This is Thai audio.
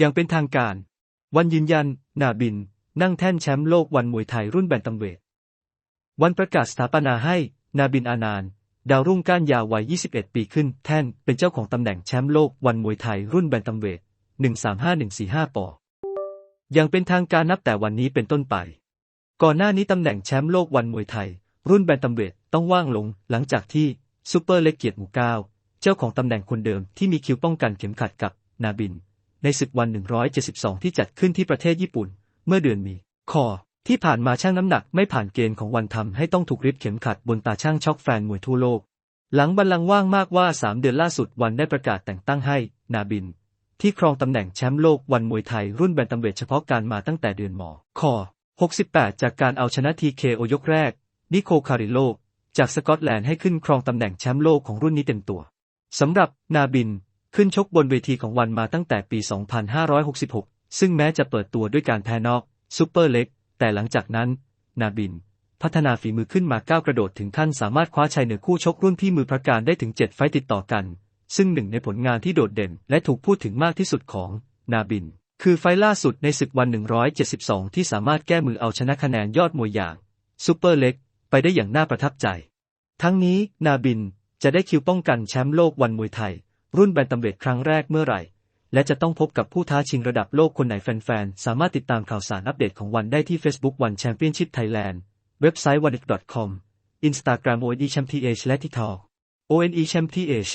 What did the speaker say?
อย่างเป็นทางการ วันยืนยัน นาบิน นั่งแท่นแชมป์โลกวันมวยไทยรุ่นแบนตัมเวท วันประกาศสถาปนาให้ นาบินอานานดาวรุ่งก้านยาววัย 21 ปีขึ้น แท่นเป็นเจ้าของตำแหน่งแชมป์โลกวันมวยไทยรุ่นแบนตัมเวท 135145 ปออย่างเป็นทางการนับแต่วันนี้เป็นต้นไป ก่อนหน้านี้ตำแหน่งแชมป์โลกวันมวยไทย รุ่นแบนตัมเวทต้องว่างลง หลังจากที่ซูเปอร์เล็กเกียรติหมู่เก้าเจ้าของตำแหน่งคนเดิมที่มีคิวป้องกันเข็มขัดกับนาบิน ในศึกวัน 172 ที่จัดขึ้นที่ประเทศญี่ปุ่น เมื่อเดือนมี คอ ที่ผ่านมาช่างน้ำหนักไม่ผ่านเกณฑ์ของวันทำให้ต้องถูกริบเข็มขัดบนตาช่างช็อกแฟนมวยทั่วโลก หลังบัลลังก์ว่างมากว่า 3 เดือนล่าสุดวันได้ประกาศแต่งตั้งให้ นาบิน ที่ครองตำแหน่งแชมป์โลกวันมวยไทยรุ่นแบนตัมเวทเฉพาะการมาตั้งแต่เดือนมอคอ68 จากการเอาชนะทีเคโอยกแรก นิโคคาริโล จากสกอตแลนด์ให้ขึ้นครองตำแหน่งแชมป์โลกของรุ่นนี้เต็มตัวสำหรับนาบิน ขึ้นชกบนเวทีของวันมาตั้งแต่ปี 2566 ซึ่งแม้จะเปิดตัวด้วยการแพ้นอกซูเปอร์เล็ก แต่หลังจากนั้น นาบิน พัฒนาฝีมือขึ้นมาก้าวกระโดดถึงขั้นสามารถคว้าชัยเหนือคู่ชกรุ่นพี่มือพระการได้ถึง 7 ไฟต์ติดต่อกัน ซึ่งหนึ่งในผลงานที่โดดเด่นและถูกพูดถึงมากที่สุดของนาบิน คือไฟล์ล่าสุดในศึกวัน 172 ที่สามารถแก้มือเอาชนะคะแนนยอดมวยอย่างซูเปอร์เล็กไปได้อย่างน่าประทับใจ ทั้งนี้นาบินจะได้คิวป้องกันแชมป์โลกวันมวยไทย รุ่นแบนตัมเวทครั้งแรกเมื่อไหร่ และจะต้องพบกับผู้ท้าชิงระดับโลกคนไหนแฟนๆ สามารถติดตามข่าวสารอัปเดตของวันได้ที่ Facebook วัน Championship Thailand เว็บไซต์ one.com Instagram ONE Champ TH และที่ทอ ONE Champ TH